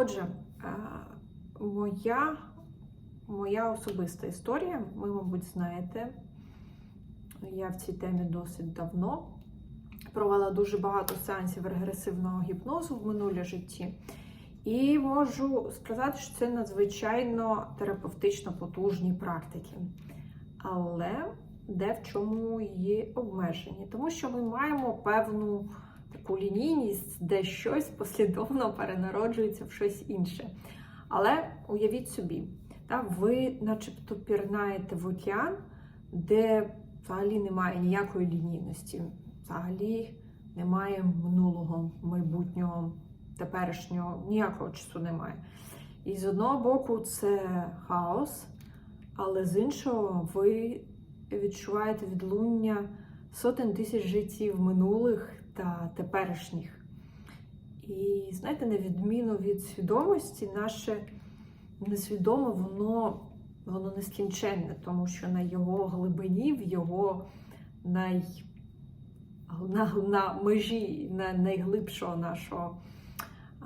Отже, е, моя, моя особиста історія, ви, мабуть, знаєте, я в цій темі досить давно. Провела дуже багато сеансів регресивного гіпнозу в минулі житті. І можу сказати, що це надзвичайно терапевтично потужні практики. Але де в чому є обмежені? Тому що ми маємо певну таку лінійність, де щось послідовно перенароджується в щось інше. Але уявіть собі, та, ви начебто пірнаєте в океан, де взагалі немає ніякої лінійності, взагалі немає минулого, майбутнього, теперішнього, ніякого часу немає. І з одного боку це хаос, але з іншого ви відчуваєте відлуння сотень тисяч життів минулих та теперішніх. І знаєте, на відміну від свідомості, наше несвідоме, воно, воно нескінченне, тому що на його глибині, в його най, на, на межі на найглибшого нашого а,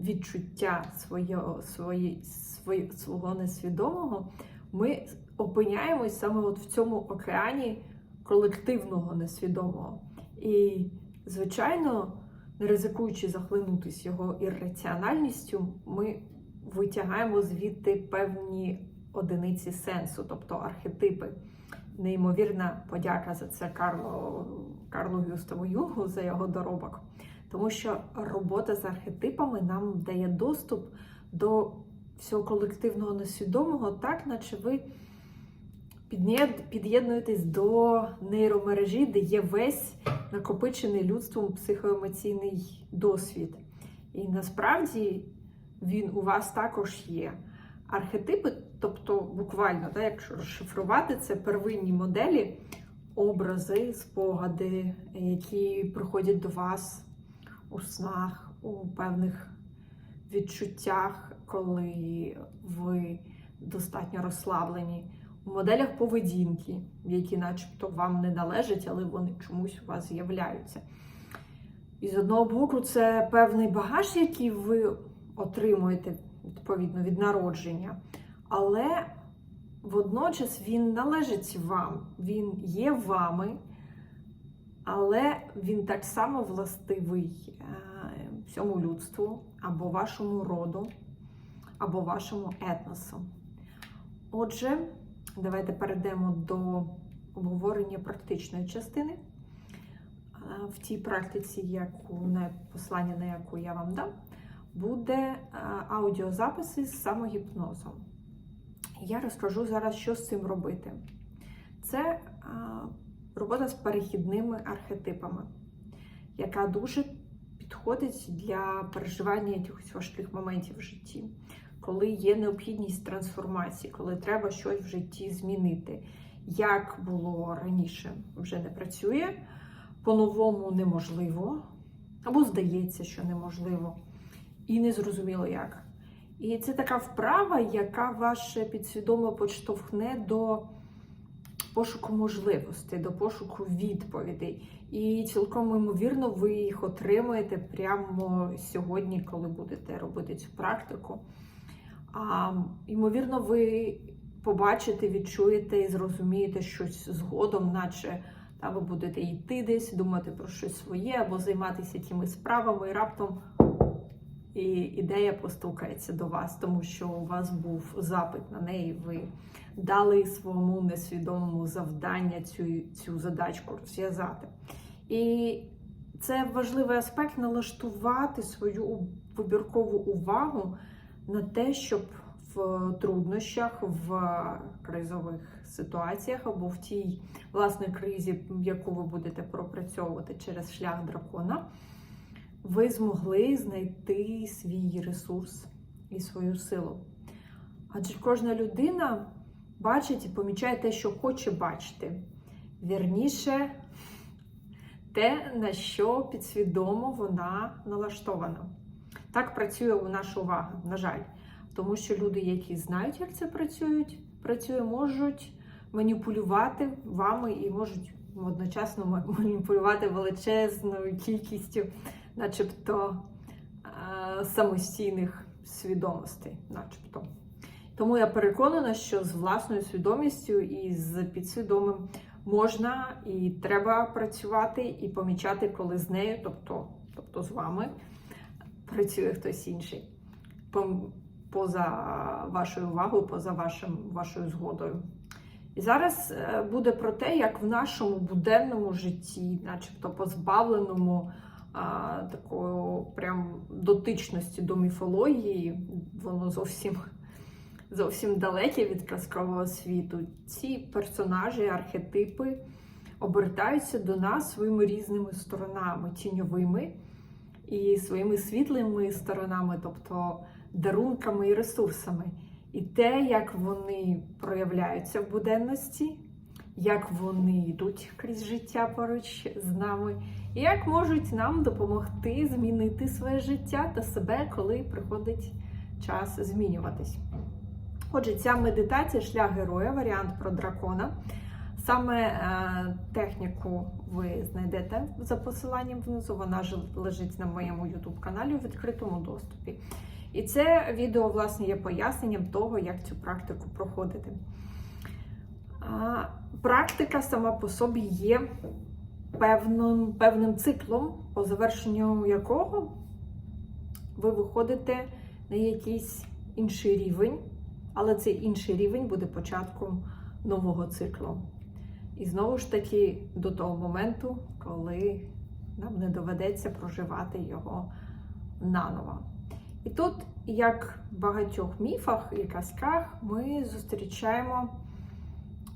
відчуття свого, свої, свої, свого несвідомого, ми опиняємось саме от в цьому океані колективного несвідомого. І, звичайно, не ризикуючи захлинутись його ірраціональністю, ми витягаємо звідти певні одиниці сенсу, тобто архетипи. Неймовірна подяка за це Карло, Карлу Гюставу Юнгу за його доробок. Тому що робота з архетипами нам дає доступ до всього колективного несвідомого, так наче ви під'єднуєтесь до нейромережі, де є весь накопичений людством психоемоційний досвід. І насправді він у вас також є. Архетипи, тобто буквально, так, якщо розшифрувати, це первинні моделі, образи, спогади, які приходять до вас у снах, у певних відчуттях, коли ви достатньо розслаблені моделях поведінки, які начебто вам не належать, але вони чомусь у вас з'являються. І з одного боку, це певний багаж, який ви отримуєте відповідно від народження, але водночас він належить вам, він є вами, але він так само властивий всьому людству, або вашому роду, або вашому етносу. Отже, Давайте перейдемо до обговорення практичної частини. В тій практиці, яку не послання, на яку я вам дам, буде аудіозаписи з самогіпнозом. Я розкажу зараз, що з цим робити. Це робота з перехідними архетипами, яка дуже підходить для переживання якихось важких моментів в житті коли є необхідність трансформації, коли треба щось в житті змінити. Як було раніше, вже не працює, по-новому неможливо, або здається, що неможливо, і не зрозуміло як. І це така вправа, яка ваше підсвідомо поштовхне до пошуку можливостей, до пошуку відповідей. І цілком ймовірно, ви їх отримаєте прямо сьогодні, коли будете робити цю практику. А, Ймовірно, ви побачите, відчуєте і зрозумієте щось згодом, наче та, ви будете йти десь, думати про щось своє або займатися якимись справами, і раптом і ідея постукається до вас, тому що у вас був запит на неї, ви дали своєму несвідомому завдання цю, цю задачку розв'язати. І це важливий аспект налаштувати свою вибіркову увагу на те, щоб в труднощах, в кризових ситуаціях або в тій власної кризі, яку ви будете пропрацьовувати через шлях дракона, ви змогли знайти свій ресурс і свою силу. Адже кожна людина бачить і помічає те, що хоче бачити. Вірніше, те, на що підсвідомо вона налаштована. Так працює наша увага, на жаль. Тому що люди, які знають, як це працюють, працює, можуть маніпулювати вами і можуть одночасно маніпулювати величезною кількістю, начебто е, самостійних свідомостей, начебто. Тому я переконана, що з власною свідомістю і з підсвідомим можна і треба працювати і помічати, коли з нею, тобто, тобто з вами, працює хтось інший. Поза вашою увагою, поза вашим, вашою згодою. І зараз е, буде про те, як в нашому буденному житті, начебто позбавленому а, такої прям дотичності до міфології, воно зовсім, зовсім далеке від казкового світу. Ці персонажі, архетипи обертаються до нас своїми різними сторонами, тіньовими і своїми світлими сторонами, тобто дарунками і ресурсами. І те, як вони проявляються в буденності, як вони йдуть крізь життя поруч з нами, і як можуть нам допомогти змінити своє життя та себе, коли приходить час змінюватись. Отже, ця медитація шлях героя, варіант про дракона. Саме е, техніку ви знайдете за посиланням внизу. Вона ж лежить на моєму YouTube каналі у відкритому доступі. І це відео, власне, є поясненням того, як цю практику проходити. Практика сама по собі є певним, певним циклом, по завершенню якого ви виходите на якийсь інший рівень, але цей інший рівень буде початком нового циклу. І знову ж таки до того моменту, коли нам не доведеться проживати його наново. І тут, як в багатьох міфах і казках, ми зустрічаємо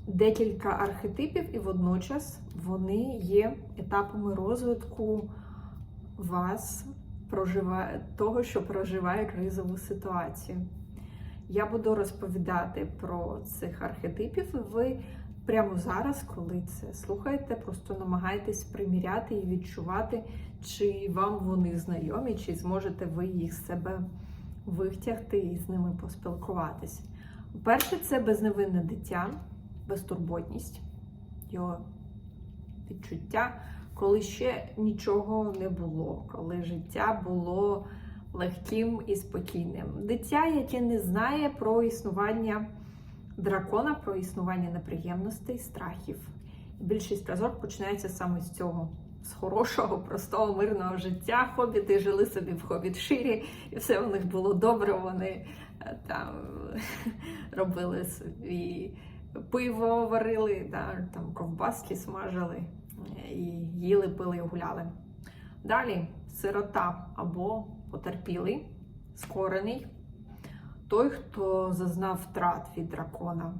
декілька архетипів, і водночас вони є етапами розвитку вас, проживає, того, що проживає кризову ситуацію. Я буду розповідати про цих архетипів, ви прямо зараз, коли це слухаєте, просто намагайтесь приміряти і відчувати, чи вам вони знайомі, чи зможете ви їх з себе витягти і з ними поспілкуватись. Перше, це безневинне дитя, безтурботність, його відчуття, коли ще нічого не було, коли життя було легким і спокійним. Дитя, яке не знає про існування дракона, про існування неприємностей, страхів. Більшість казок починається саме з цього. З хорошого, простого, мирного життя. Хобіти жили собі в хобіт-ширі, і все у них було добре. Вони е, там робили собі пиво варили, да, там ковбаски смажили е, і їли, пили, і гуляли. Далі сирота або потерпілий, скорений, той, хто зазнав втрат від дракона,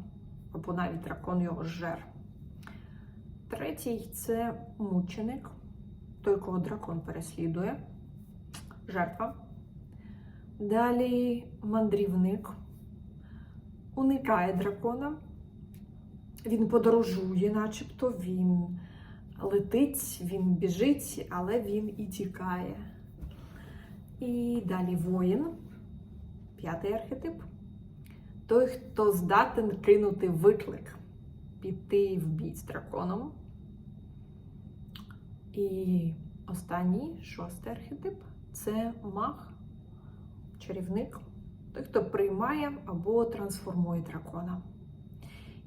або навіть дракон його жер. Третій це мученик, той, кого дракон переслідує, жертва. Далі мандрівник уникає дракона, він подорожує, начебто, він летить, він біжить, але він і тікає. І далі воїн, п'ятий архетип. Той, хто здатен кинути виклик, піти в бій з драконом. І останній шостий архетип це маг, чарівник, той, хто приймає або трансформує дракона.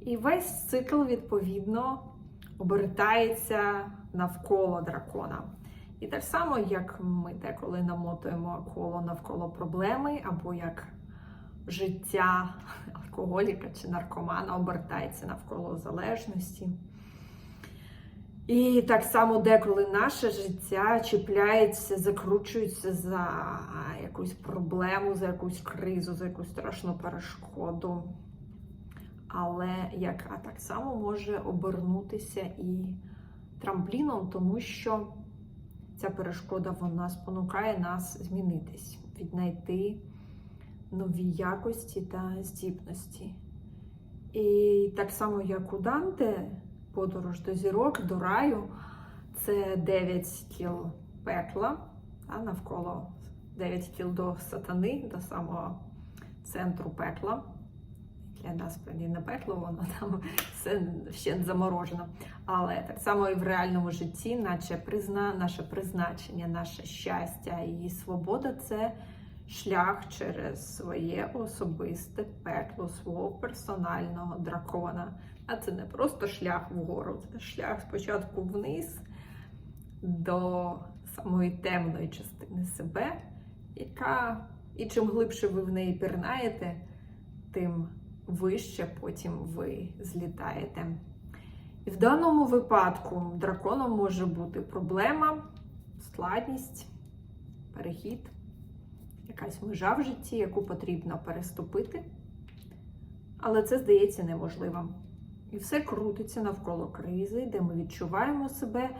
І весь цикл, відповідно, обертається навколо дракона. І так само, як ми деколи намотуємо коло навколо проблеми, або як життя алкоголіка чи наркомана обертається навколо залежності. І так само деколи наше життя чіпляється, закручується за якусь проблему, за якусь кризу, за якусь страшну перешкоду. Але яка так само може обернутися і трампліном, тому що ця перешкода вона спонукає нас змінитись, віднайти нові якості та здібності. І так само, як у Данте, подорож до зірок, до раю це 9 кіл пекла, а навколо 9 кіл до сатани, до самого центру пекла. Для нас не пекло, воно там все ще заморожено. Але так само і в реальному житті, наче призна, наше призначення, наше щастя і свобода це шлях через своє особисте пекло свого персонального дракона. А це не просто шлях вгору, це шлях спочатку вниз до самої темної частини себе, яка, і чим глибше ви в неї пірнаєте, тим вище потім ви злітаєте. І в даному випадку драконом може бути проблема, складність, перехід, якась межа в житті, яку потрібно переступити. Але це здається неможливим. І все крутиться навколо кризи, де ми відчуваємо себе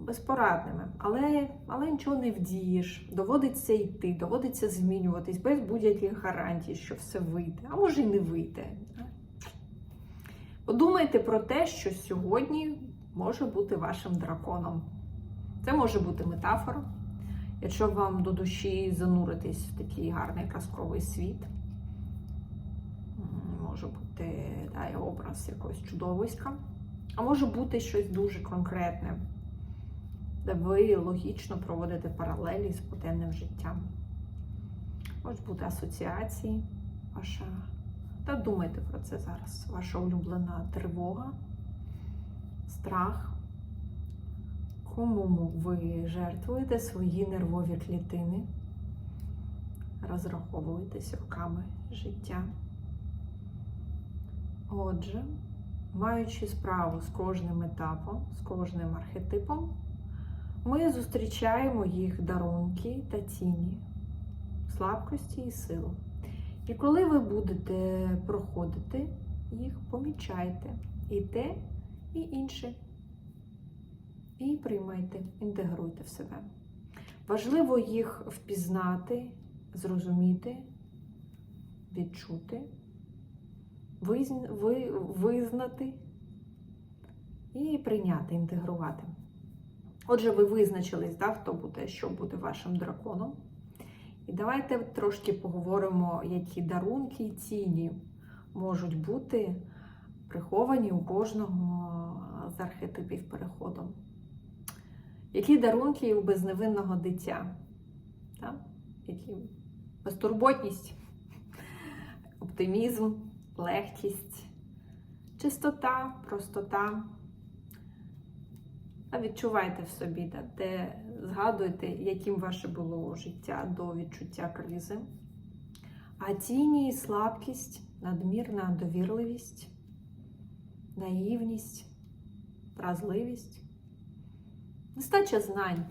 безпорадними. Але, але нічого не вдієш. Доводиться йти, доводиться змінюватись без будь-яких гарантій, що все вийде, а може й не вийде. Подумайте про те, що сьогодні може бути вашим драконом. Це може бути метафора. Якщо вам до душі зануритись в такий гарний казковий світ, може бути да, образ якогось чудовиська, а може бути щось дуже конкретне, де ви логічно проводите паралелі з буденним життям. Можуть бути асоціації, ваша. Та думайте про це зараз. Ваша улюблена тривога, страх. Кому ви жертвуєте свої нервові клітини, розраховуєте сівками життя. Отже, маючи справу з кожним етапом, з кожним архетипом, ми зустрічаємо їх дарунки та тіні, слабкості і силу. І коли ви будете проходити їх, помічайте і те, і інше. І приймайте, інтегруйте в себе. Важливо їх впізнати, зрозуміти, відчути, визнати і прийняти, інтегрувати. Отже, ви визначились, да, хто буде, що буде вашим драконом. І давайте трошки поговоримо, які дарунки і тіні можуть бути приховані у кожного з архетипів переходу. Які дарунки у безневинного дитя? Так? Які? Безтурботність, оптимізм, легкість, чистота, простота. А відчувайте в собі, де згадуйте, яким ваше було життя до відчуття кризи. А тіні, слабкість, надмірна довірливість, наївність, вразливість, нестача знань,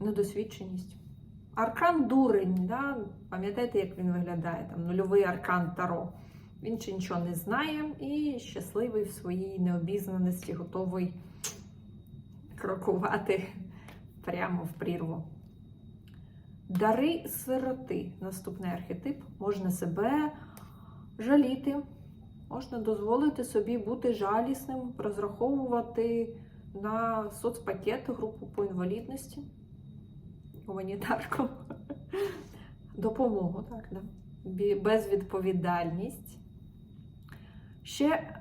недосвідченість. Аркан дурень, да? пам'ятаєте, як він виглядає? Там Нульовий аркан Таро. Він ще нічого не знає і щасливий в своїй необізнаності, готовий крокувати прямо в прірву. Дари сироти. Наступний архетип. Можна себе жаліти, можна дозволити собі бути жалісним, розраховувати на соцпакет, групу по інвалідності, гуманітарку, допомогу, так, да. Безвідповідальність. Ще,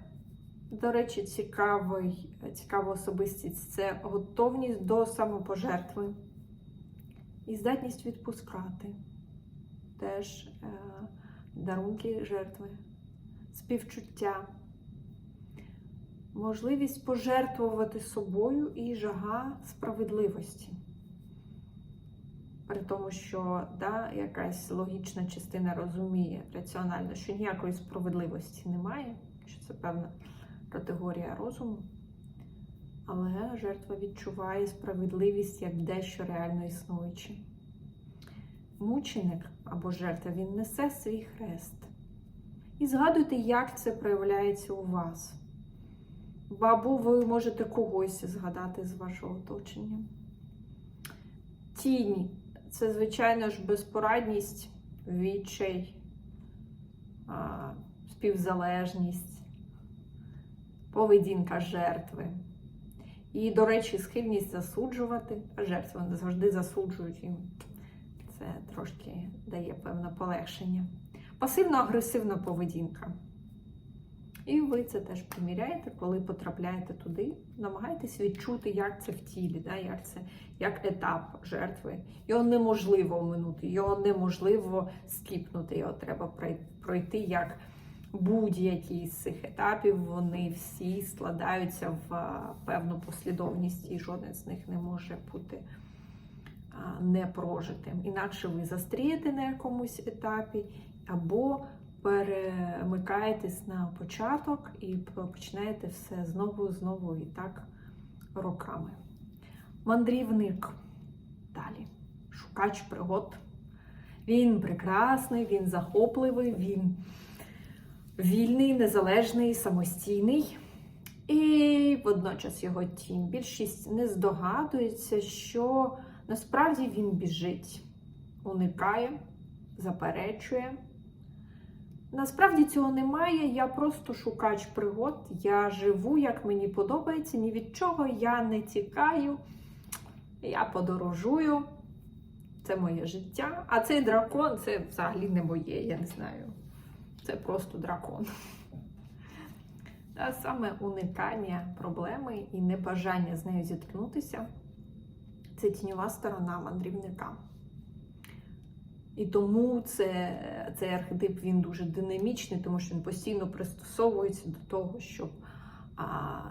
до речі, цікавий, цікава особистість це готовність до самопожертви і здатність відпускати. Теж е, дарунки жертви, співчуття, можливість пожертвувати собою і жага справедливості. При тому, що да, якась логічна частина розуміє раціонально, що ніякої справедливості немає, що це певна категорія розуму. Але жертва відчуває справедливість як дещо реально існуюче. Мученик або жертва він несе свій хрест. І згадуйте, як це проявляється у вас. Або ви можете когось згадати з вашого оточення. Тіні це, звичайно ж, безпорадність, відчай, співзалежність, поведінка жертви. І, до речі, схильність засуджувати. а Жертви не завжди засуджують їм. Це трошки дає певне полегшення. Пасивно-агресивна поведінка. І ви це теж приміряєте, коли потрапляєте туди. Намагайтесь відчути, як це в тілі, да, як це як етап жертви. Його неможливо оминути, його неможливо скіпнути. Його треба пройти як будь-який з цих етапів. Вони всі складаються в певну послідовність, і жоден з них не може бути непрожитим. Інакше ви застрієте на якомусь етапі, або перемикаєтесь на початок і починаєте все знову, знову і так роками. Мандрівник далі. Шукач пригод. Він прекрасний, він захопливий, він вільний, незалежний, самостійний. І водночас його тінь. Більшість не здогадується, що насправді він біжить, уникає, заперечує. Насправді цього немає. Я просто шукач пригод. Я живу, як мені подобається, ні від чого я не тікаю. Я подорожую. Це моє життя. А цей дракон це взагалі не моє, я не знаю. Це просто дракон. Та саме уникання проблеми і небажання з нею зіткнутися це тіньова сторона мандрівника. І тому це, цей архетип він дуже динамічний, тому що він постійно пристосовується до того, щоб а,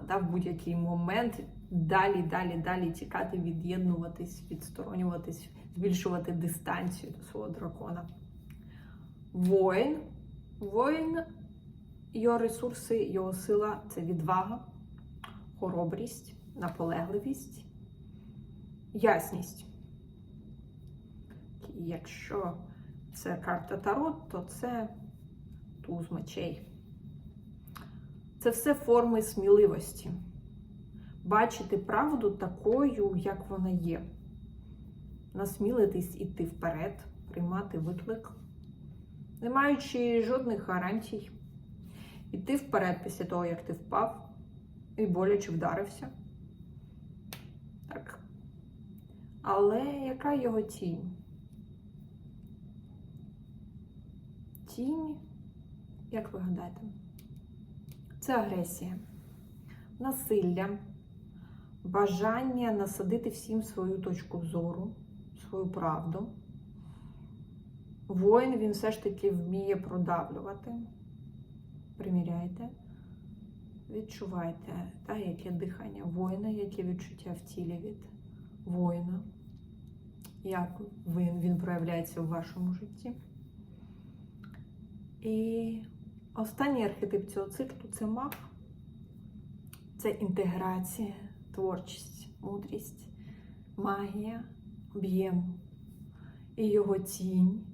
да, в будь-який момент далі, далі, далі тікати, від'єднуватись, відсторонюватись, збільшувати дистанцію до свого дракона. Воїн. Воїн, його ресурси, його сила це відвага, хоробрість, наполегливість, ясність. Якщо це карта Тарот, то це туз мечей. Це все форми сміливості. Бачити правду такою, як вона є. Насмілитись іти вперед, приймати виклик, не маючи жодних гарантій. Іти вперед після того, як ти впав і боляче вдарився. Так. Але яка його тінь? Тінь, як ви гадаєте, це агресія, насилля, бажання насадити всім свою точку зору, свою правду. Воїн він все ж таки вміє продавлювати. Приміряйте, відчувайте, та, яке дихання воїна, яке відчуття в тілі від воїна, як він, він проявляється в вашому житті. І останній архетип цього циклу це маг. Це інтеграція, творчість, мудрість, магія, об'єм і його тінь,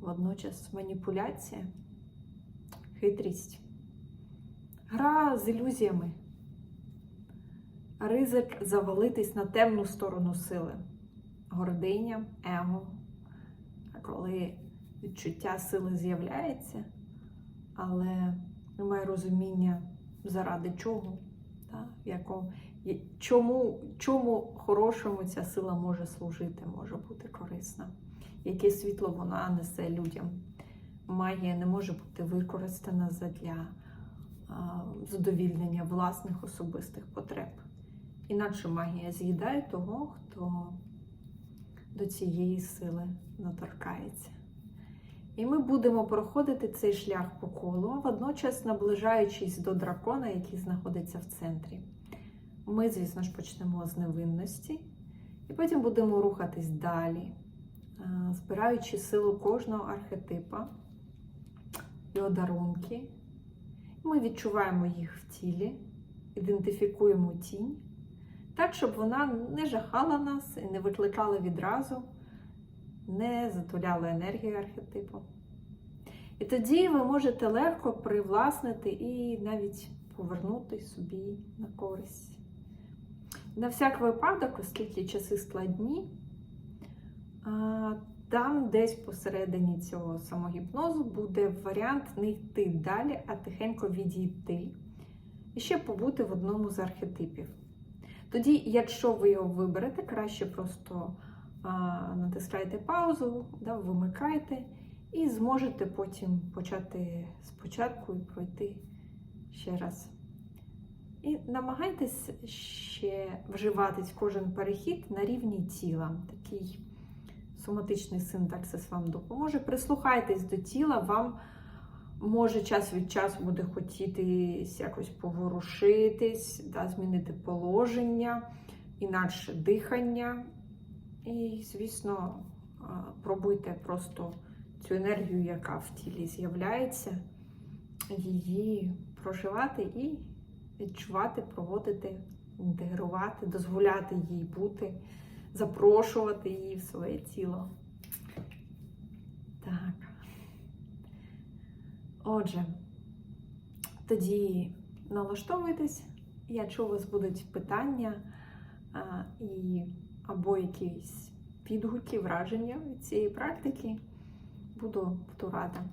водночас маніпуляція, хитрість, гра з ілюзіями, ризик завалитись на темну сторону сили, гординя, его. Коли відчуття сили з'являється, але немає розуміння, заради чого, та, якому, чому, чому хорошому ця сила може служити, може бути корисна, яке світло вона несе людям. Магія не може бути використана задля а, задовільнення власних особистих потреб. Інакше магія з'їдає того, хто до цієї сили наторкається. І ми будемо проходити цей шлях по колу, водночас наближаючись до дракона, який знаходиться в центрі. Ми, звісно ж, почнемо з невинності, і потім будемо рухатись далі, збираючи силу кожного архетипа, його дарунки. Ми відчуваємо їх в тілі, ідентифікуємо тінь, так, щоб вона не жахала нас і не викликала відразу не затуляли енергію архетипу. І тоді ви можете легко привласнити і навіть повернути собі на користь. На всяк випадок, оскільки часи складні, там десь посередині цього самогіпнозу буде варіант не йти далі, а тихенько відійти. І ще побути в одному з архетипів. Тоді, якщо ви його виберете, краще просто натискайте паузу, да, вимикайте, і зможете потім почати спочатку і пройти ще раз. І намагайтесь ще вживатись кожен перехід на рівні тіла. Такий соматичний синтаксис вам допоможе. Прислухайтесь до тіла, вам може час від часу буде хотітись якось поворушитись, да, змінити положення, інакше дихання. І, звісно, пробуйте просто цю енергію, яка в тілі з'являється, її проживати і відчувати, проводити, інтегрувати, дозволяти їй бути, запрошувати її в своє тіло. Так. Отже, тоді налаштовуйтесь. Якщо у вас будуть питання і або якісь відгуки, враження від цієї практики, буду, буду рада.